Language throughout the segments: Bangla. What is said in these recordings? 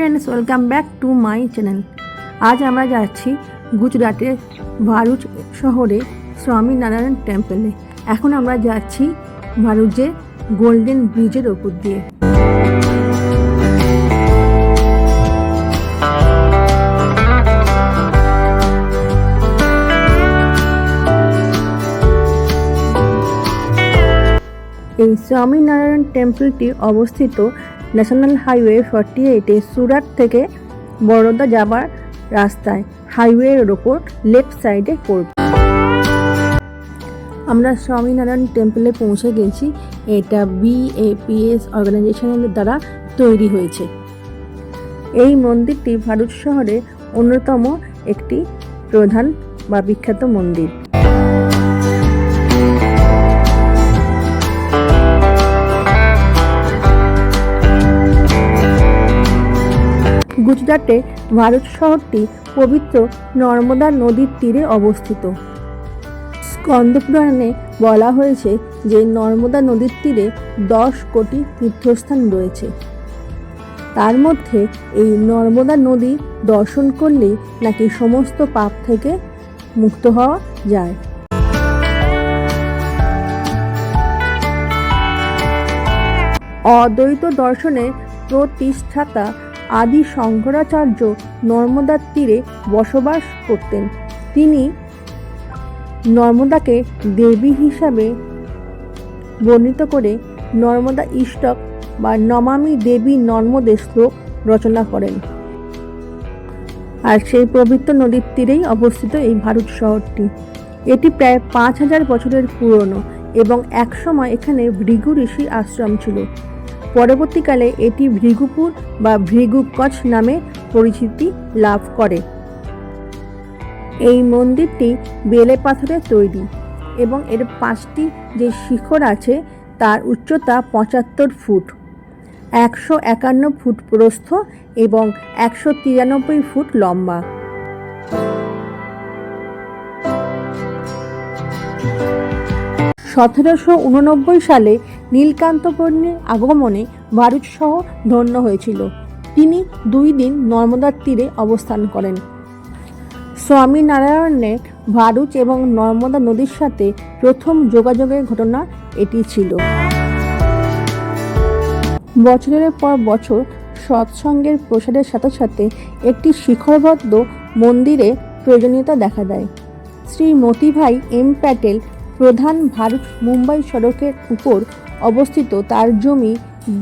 Friends welcome back to my channel আজ আমরা যাচ্ছি গুজরাটের ভারুচ শহরে স্বামীনারায়ণ টেম্পলে এখন আমরা যাচ্ছি ভারুচে গোল্ডেন ব্রিজের ওপর দিয়ে। এই স্বামীনারায়ণ টেম্পলটি অবস্থিত ন্যাশনাল হাইওয়ে ফর্টি এইটে সুরাট থেকে বরোদা যাবার রাস্তায় হাইওয়ের ওপর লেফট সাইডে পড়বে। আমরা স্বামীনারায়ণ টেম্পলে পৌঁছে গেছি। এটা বিএপিএস অর্গানাইজেশনের দ্বারা তৈরি হয়েছে। এই মন্দিরটি ভারত শহরে অন্যতম একটি প্রধান বা বিখ্যাত মন্দির। গুজরাটে ভারত শহরটি পবিত্র নর্মদা নদীর তীরে অবস্থিত। স্কন্দপুরাণে বলা হয়েছে যে নর্মদা নদীর তীরে দশ কোটি তীর্থস্থান রয়েছে। তার মধ্যে এই নর্মদা নদী দর্শন করলেই নাকি সমস্ত পাপ থেকে মুক্ত হওয়া যায়। অদ্বৈত দর্শনের প্রতিষ্ঠাতা আদি শঙ্করাচার্য নর্মদার তীরে বসবাস করতেন। তিনি নর্মদাকে দেবী হিসাবে বর্ণিত করে নর্মদা ইষ্টক বা নমামি দেবী নর্মদে শ্লোক রচনা করেন। আর সেই পবিত্র নদীর তীরেই অবস্থিত এই ভারত শহরটি। এটি প্রায় পাঁচ হাজার বছরের পুরনো এবং একসময় এখানে ভৃগু ঋষি আশ্রম ছিল। পরবর্তীকালে এটি ভৃগুপুর বা ভৃগুকচ নামে পরিচিতি লাভ করে। এই মন্দিরটি বেলে পাথরের তৈরি এবং এর পাঁচটি যে শিখর আছে তার উচ্চতা পঁচাত্তর ফুট, একশো একান্ন ফুট প্রস্থ এবং একশো তিরানব্বই ফুট লম্বা। সতেরোশো উননব্বই সালে নীলকান্তপর্ণের আগমনে ভারত সহ ধন্য হয়েছিল। তিনি দুই দিন নর্মদার তীরে অবস্থান করেন। স্বামীনারায়ণের ভারুচ এবং নর্মদা নদীর সাথে প্রথম যোগাযোগের ঘটনা এটি ছিল। বছরের পর বছর সৎসঙ্গের প্রসারের সাথে সাথে একটি শিখরবদ্ধ মন্দিরে প্রয়োজনীয়তা দেখা দেয়। শ্রী মতিভাই এম প্যাটেল প্রধান ভারত মুম্বাই সড়কের উপর অবস্থিত তার জমি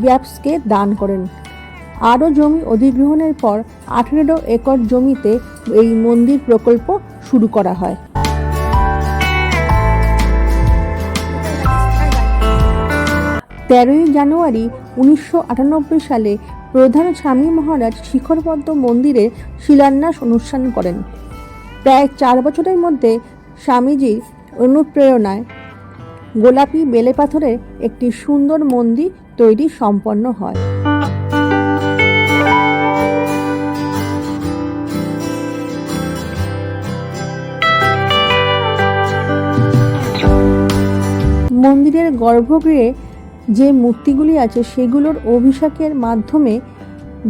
ব্যাপসকে দান করেন। আরও জমি অধিগ্রহণের পর আঠেরো একর জমিতে এই মন্দির প্রকল্প শুরু করা হয়। তেরোই জানুয়ারি উনিশশো আটানব্বই সালে প্রধান স্বামী মহারাজ শিখরবদ্ধ মন্দিরের শিলান্যাস অনুষ্ঠান করেন। প্রায় চার বছরের মধ্যে স্বামীজির অনুপ্রেরণায়। গোলাপি বেলে পাথরের একটি সুন্দর মন্দির তৈরি সম্পন্ন হয়। মন্দিরের গর্ভগৃহে যে মূর্তিগুলি আছে, সেগুলোর অভিষেকের মাধ্যমে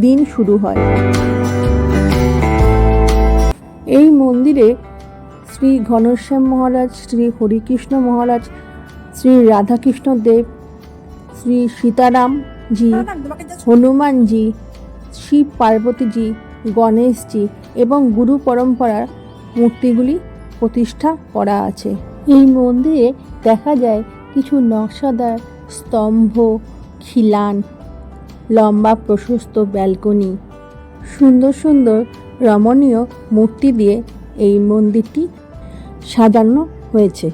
দিন শুরু হয়। এই মন্দিরে শ্রী ঘনশ্যাম মহারাজ, শ্রী হরিকৃষ্ণ মহারাজ, শ্রী রাধাকৃষ্ণ দেব, শ্রী সীতারামজি হনুমানজি শিব পার্বতীজি, গণেশজি এবং গুরু পরম্পরার মূর্তিগুলি প্রতিষ্ঠা করা আছে। এই মন্দিরে দেখা যায় কিছু নকশাদার স্তম্ভ, খিলান, লম্বা প্রশস্ত ব্যালকনি, সুন্দর সুন্দর রমণীয় মূর্তি দিয়ে এই মন্দিরটি সাজানো হয়েছে।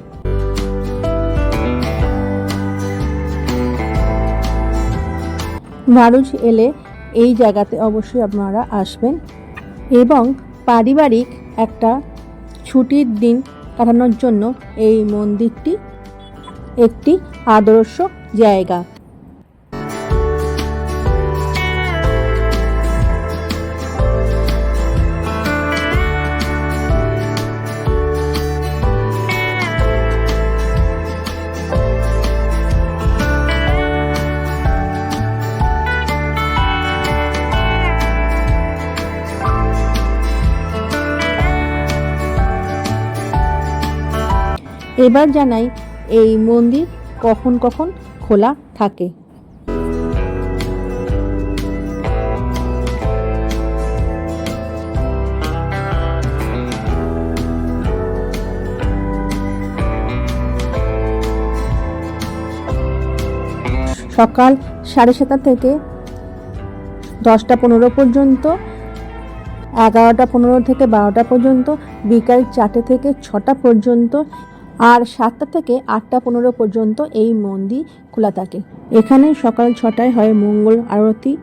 ভারুচ এলে এই জায়গাতে অবশ্যই আপনারা আসবেন এবং পারিবারিক একটা ছুটির দিন কাটানোর জন্য এই মন্দিরটি একটি আদর্শ জায়গা। এবার জানাই, এই মন্দির কখন কখন খোলা থাকে? সকাল সাড়ে সাতটা থেকে দশটা পনেরো পর্যন্ত, এগারোটা পনেরো থেকে বারোটা পর্যন্ত, বিকাল চারটে থেকে ছটা পর্যন্ত আর সাতটা থেকে আটটা পনেরো পর্যন্ত এই মন্দির খোলা থাকে। এখানে সকাল ছটায় হয় মঙ্গল আরতি,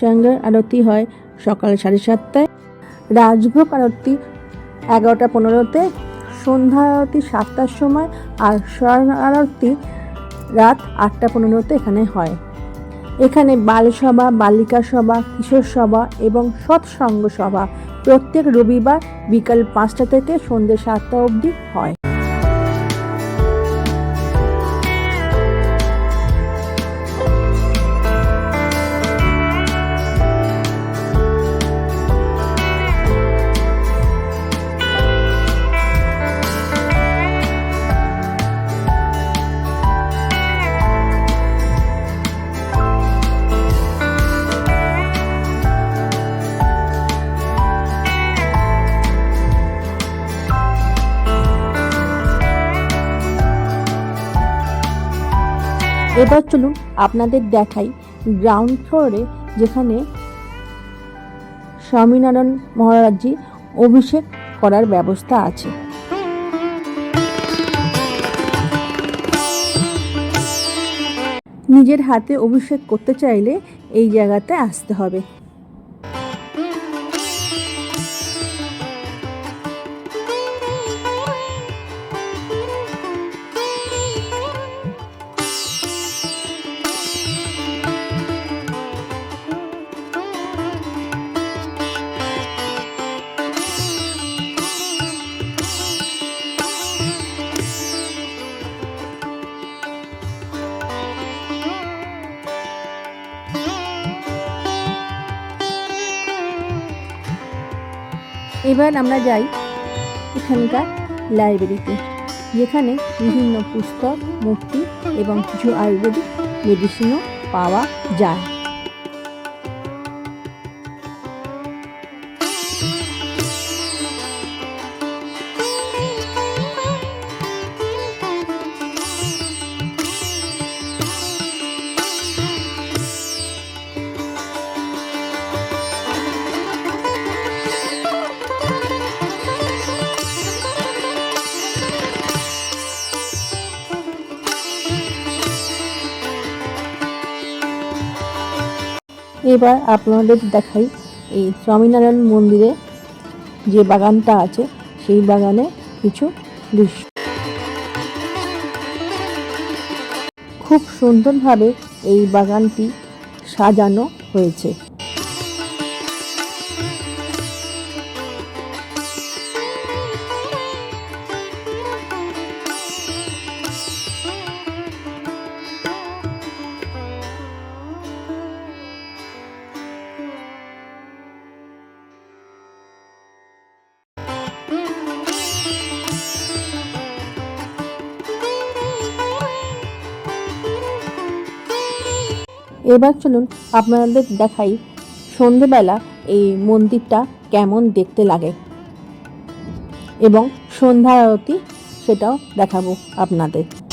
সঙ্গের আরতি হয় সকাল সাড়ে সাতটায়। রাজভোগ আরতি এগারোটা পনেরোতে, সন্ধ্যা আরতি সাতটার সময় আর স্বর্ণ আরতি রাত আটটা পনেরোতে এখানে হয়। এখানে বালসভা, বালিকা সভা, কিশোর সভা এবং সৎসঙ্গ সভা প্রত্যেক রবিবার বিকাল পাঁচটা থেকে সন্ধ্যে সাতটা অবধি হয়। এবার চলুন আপনাদের দেখাই গ্রাউন্ড ফ্লোরে যেখানে স্বামীনারায়ণ মহারাজজি অভিষেক করার ব্যবস্থা আছে। নিজের হাতে অভিষেক করতে চাইলে এই জায়গাতে আসতে হবে। এবার আমরা যাই এখানকার লাইব্রেরিতে যেখানে বিভিন্ন পুস্তক, মূর্তি এবং কিছু আয়ুর্বেদিক মেডিসিনও পাওয়া যায়। এবার আপনাদের দেখাই এই স্বামীনারায়ণ মন্দিরে যে বাগানটা আছে, সেই বাগানে কিছু দৃশ্য। খুব সুন্দরভাবে এই বাগানটি সাজানো হয়েছে। এবার চলুন আপনাদের দেখাই সন্ধেবেলা এই মন্দিরটা কেমন দেখতে লাগে। এবং সন্ধ্যা আরতি সেটাও দেখাবো আপনাদের।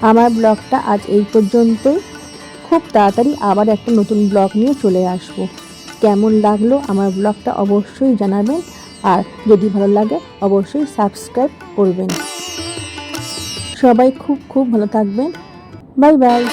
আমার ব্লগটা আজ এই পর্যন্তই। খুব তাড়াতাড়ি আবার একটা নতুন ব্লগ নিয়ে চলে আসব। কেমন লাগল আমার ব্লগটা অবশ্যই জানাবেন। আর যদি ভালো লাগে, অবশ্যই সাবস্ক্রাইব করবেন। সবাই খুব খুব ভালো থাকবেন। Bye bye.